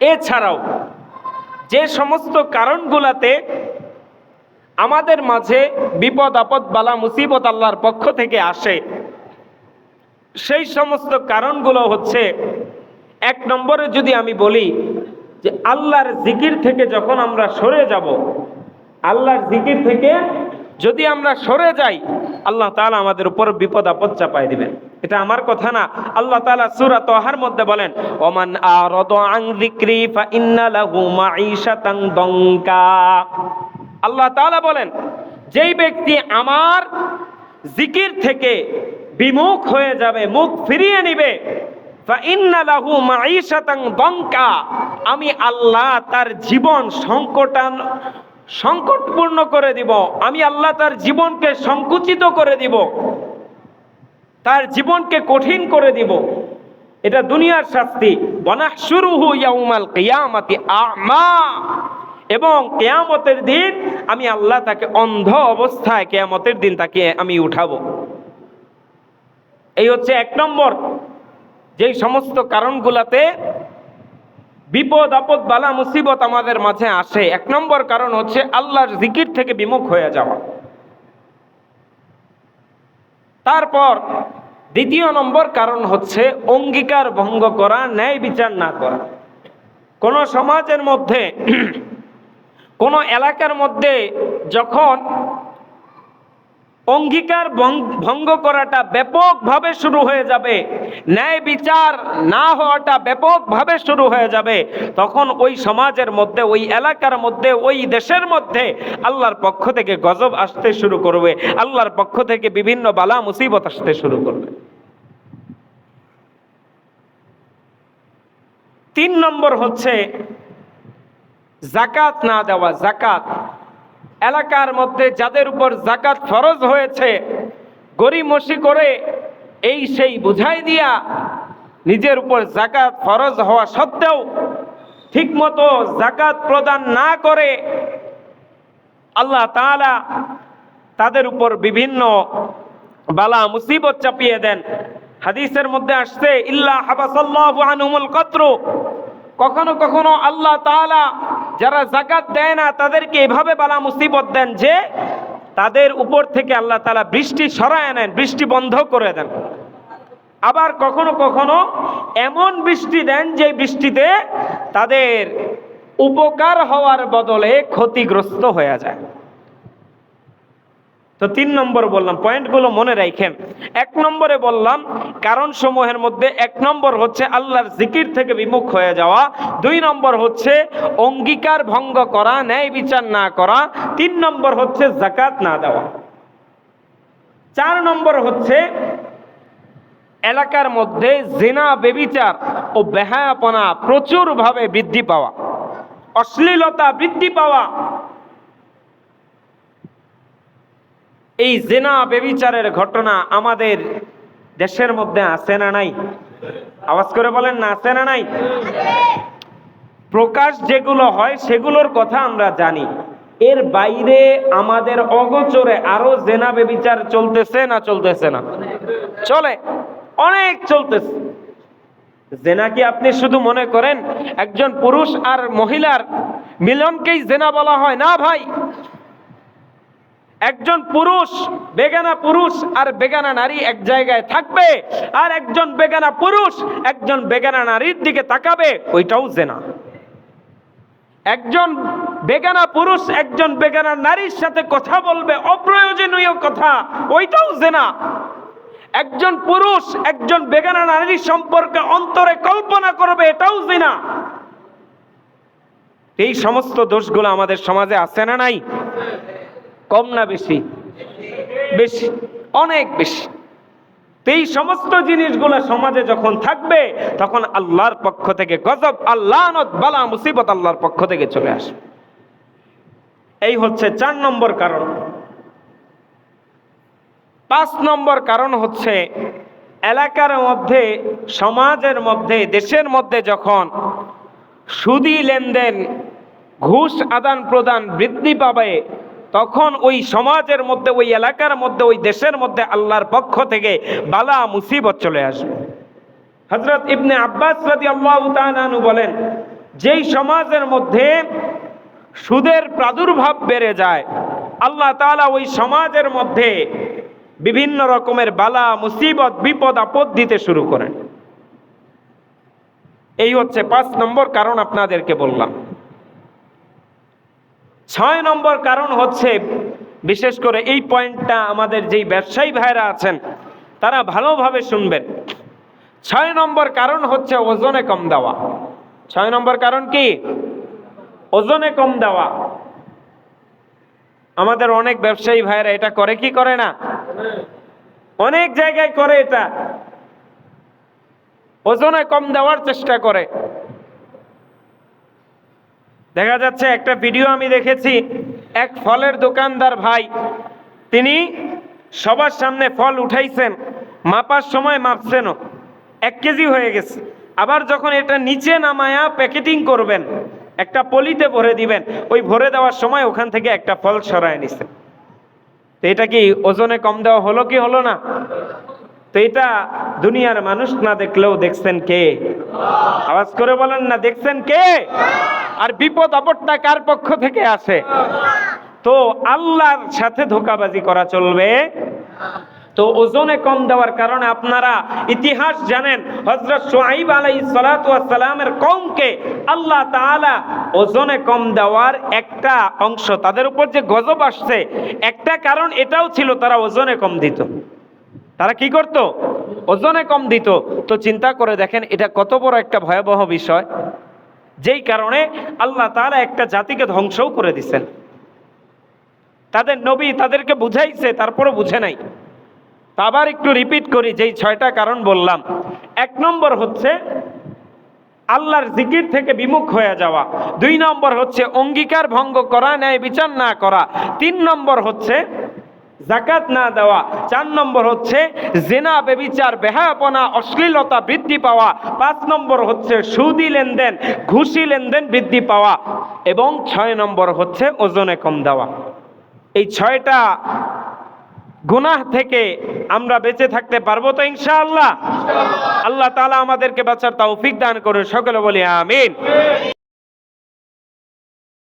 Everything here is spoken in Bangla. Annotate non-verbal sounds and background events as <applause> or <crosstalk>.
এছাড়াও যে সমস্ত কারণগুলাতে আমাদের মাঝে বিপদ, আপদ, বালা, মুসিবত আল্লাহর পক্ষ থেকে আসে, সেই সমস্ত কারণগুলো হচ্ছে, এক নম্বরে যদি আমি বলি যে আল্লাহর জিকির থেকে যখন আমরা সরে যাব, আল্লাহর জিকির থেকে যদি আমরা সরে যাই, আল্লাহ তাআলা আমাদের উপর বিপদ, আপদ চাপাই দিবেন। এটা আমার কথা না। আল্লাহ তাআলা সুরা তোহার মধ্যে বলেন, ওমান আরদ ফা ইন্না দঙ্কা আল্লাহ তাআলা বলেন, যেই ব্যক্তি আমার জিকির থেকে বিমুখ হয়ে যাবে, মুখ ফিরিয়ে নিবে আমি আল্লাহ তার জীবন সংকটান, সংকটপূর্ণ করে দিব। আমি আল্লাহ তার জীবনকে সংকুচিত করে দিব। তার জীবনকে কঠিন করে দিব। এটা দুনিয়ার শাস্তি। বনাহশুরুহু ইয়াউমাল কিয়ামাতি আমা। এবং কেয়ামতের দিন আমি আল্লাহ তাকে অন্ধ অবস্থায় কেয়ামতের দিন তাকে আমি উঠাবো। এই হচ্ছে এক নম্বর। যেই সমস্ত কারণগুলাতে বিপদ, আপদ, বালা, মুসিবত আমাদের মাঝে আসে। এক নম্বর কারণ হচ্ছে আল্লাহর জিকির থেকে বিমুখ হয়ে যাওয়া। তারপর দ্বিতীয় নম্বর কারণ হচ্ছে অঙ্গীকার ভঙ্গ করা, ন্যায় বিচার না করা। কোন সমাজের মধ্যে, <clears throat> কোন এলাকার মধ্যে যখন অঙ্গীকার ভঙ্গ করাটা ব্যাপকভাবে শুরু হয়ে যাবে। ন্যায় বিচার না হওয়াটা ব্যাপকভাবে শুরু হয়ে যাবে। তখন ওই সমাজের মধ্যে, ওই এলাকার মধ্যে, ওই দেশের মধ্যে আল্লাহর পক্ষ থেকে গজব আসতে শুরু করবে। আল্লাহর পক্ষ থেকে বিভিন্ন বালা মুসিবত আসতে শুরু করবে। তিন নম্বর হচ্ছে, জাকাত না দেওয়া, জাকাত। এলাকার মধ্যে যাদের উপর জাকাত ফরজ হয়েছে গরিমসি করে এই সেই বুঝাই দিয়া নিজের উপর জাকাত ফরজ হওয়া সত্ত্বেও ঠিকমতো জাকাত প্রদান না করে আল্লাহ তাআলা তাদের উপর বিভিন্ন বালা মুসিবত চাপিয়ে দেন। হাদিসের মধ্যে আসছে, ইল্লা হাবাসাল্লাহু আনহুমুল কত্রু? কখনো কখনো আল্লাহ তালা যারা জাকাত দেয় না, তাদেরকে এভাবে বালা মুসিবত দেন যে তাদের উপর থেকে আল্লাহ তালা বৃষ্টি সরায় নেন, বৃষ্টি বন্ধ করে দেন। আবার কখনো কখনো এমন বৃষ্টি দেন যে বৃষ্টিতে তাদের উপকার হওয়ার বদলে ক্ষতিগ্রস্ত হয়ে যায়। তো তিন নম্বর বললাম, পয়েন্টগুলো মনে রাখেন এক নম্বরে বললাম, কারণ সমূহের মধ্যে এক নম্বর হচ্ছে আল্লাহর জিকির থেকে বিমুখ হয়ে যাওয়া, দুই নম্বর হচ্ছে অঙ্গীকার ভঙ্গ করা, ন্যায় বিচার না করা, তিন নম্বর হচ্ছে জাকাত না দেওয়া। চার নম্বর হচ্ছে এলাকার মধ্যে জেনা, বেবিচার ও বেহায়াপনা প্রচুরভাবে বৃদ্ধি পাওয়া, অশ্লীলতা বৃদ্ধি পাওয়া এই জেনা বেবিচারের ঘটনা আমাদের দেশের মধ্যে আছে না নাই? আওয়াজ করে বলেন, না আছে না নাই? প্রকাশ যেগুলো হয় সেগুলোর কথা আমরা জানি। এর বাইরে আমাদের অগোচরে আরও জেনা বেবিচার চলতেছে না চলতেছে না? চলে, অনেক চলতেছে। জেনা কি আপনি শুধু মনে করেন? একজন পুরুষ আর মহিলার মিলনকেই জেনা বলা হয় না ভাই? একজন পুরুষ বেগানা পুরুষ আর বেগানা নারী এক জায়গায় থাকবে, আর একজন বেগানা পুরুষ একজন বেগানা নারীর দিকে তাকাবে, ওইটাও জেনা। একজন বেগানা পুরুষ একজন বেগানা নারীর সাথে কথা বলবে, অপ্রয়োজনীয় কথা, ওইটাও জেনা। একজন পুরুষ একজন বেগানা নারীর সম্পর্কে অন্তরে কল্পনা করবে, এটাও জেনা। এই সমস্ত দোষগুলো আমাদের সমাজে আছে না নাই? কম না বেশি? বেশি, অনেক বেশি। এই সমস্ত জিনিসগুলো সমাজে যখন থাকবে, তখন আল্লাহর পক্ষ থেকে গজব আল্লাহ বালা, মুসিবত আল্লাহর পক্ষ থেকে চলে আসবে। এই হচ্ছে চার নম্বর কারণ। পাঁচ নম্বর কারণ হচ্ছে, এলাকার মধ্যে, সমাজের মধ্যে, দেশের মধ্যে যখন সুদি লেনদেন, ঘুষ আদান প্রদান বৃদ্ধি পাবে তখন ওই সমাজের মধ্যে, ওই এলাকার মধ্যে, ওই দেশের মধ্যে আল্লাহর পক্ষ থেকে বালা মুসিবত চলে আসবে হজরত ইবনে আব্বাস আল্লাহ বলেন, যেই সমাজের মধ্যে সুদের প্রাদুর্ভাব বেড়ে যায়, আল্লাহ তাআলা ওই সমাজের মধ্যে বিভিন্ন রকমের বালা, মুসিবত, বিপদ, আপদ দিতে শুরু করেন। এই হচ্ছে পাঁচ নম্বর কারণ আপনাদেরকে বললাম। ছয় নম্বর কারণ হচ্ছে, বিশেষ করে এই পয়েন্টটা আমাদের যেই ব্যবসায়ী ভাইরা আছেন, তারা ভালোভাবে শুনবেন। ছয় নম্বর কারণ হচ্ছে ওজনে কম দেওয়া। ছয় নম্বর কারণ কি? ওজনে কম দেওয়া। আমাদের অনেক ব্যবসায়ী ভাইরা এটা করে কি করে না? অনেক জায়গায় করে এটা। ওজনে কম দেওয়ার চেষ্টা করে। দেখা যাচ্ছে একটা ভিডিও আমি দেখেছি, এক ফলের দোকানদার ভাই, তিনি সবার সামনে ফল উঠাইছেন, মাপার সময় মাপছেনও, এক কেজি হয়ে গেছে। আবার যখন এটা নিচে নামায়া প্যাকেটিং করবেন, একটা পলিতে ভরে দিবেন, ওই ভরে দেওয়ার সময় ওখান থেকে একটা ফল সরায় নিছে তো এটা কি ওজনে কম দেওয়া হলো কি হলো না? তো এটা দুনিয়ার মানুষ না দেখলেও দেখছেন কে? আওয়াজ করে বলেন না, দেখছেন কে? আর বিপদ আপদটা কার পক্ষ থেকে আসে? তো আল্লাহর সাথে ধোকাবাজি করা চলবে। তো ওজনে কম দেওয়ার কারণে আপনারা ইতিহাস জানেন হজরত সোহাইব আলাই সালামের কমকে আল্লাহ তাআলা ওজনে কম দেওয়ার একটা অংশ, তাদের উপর যে গজব আসছে, একটা কারণ এটাও ছিল তারা ওজনে কম দিত। তারা কি করত? ওজনে কম দিত। তো চিন্তা করে দেখেন এটা কত বড় একটা ভয়াবহ বিষয়। যেই কারণে আল্লাহ তাআলা একটা জাতিকে ধ্বংসও করে দিছেন। তাদের নবী তাদেরকে বুঝাইছে, তারপরও বুঝে নাই। আবার একটু রিপিট করি, যেই ছয়টা কারণ বললাম। এক নম্বর হচ্ছে, আল্লাহর জিকির থেকে বিমুখ হয়ে যাওয়া। দুই নম্বর হচ্ছে, অঙ্গীকার ভঙ্গ করা, ন্যায় বিচার না করা। তিন নম্বর হচ্ছে জাকাত না দেওয়া। চার নম্বর হচ্ছে জেনা, বেবিচার, বেহায়াপনা, অশ্লীলতা বৃদ্ধি পাওয়া। পাঁচ নম্বর হচ্ছে সুদি লেনদেন, ঘুষি লেনদেন বৃদ্ধি পাওয়া। এবং ছয় নম্বর হচ্ছে ওজনে কম দেওয়া। এই ছয়টা গুনাহ থেকে আমরা বেঁচে থাকতে পারব তো ইনশাআল্লাহ? আল্লাহ তালা আমাদেরকে বাঁচার তৌফিক দান করুন। সকলে বলি আমিন।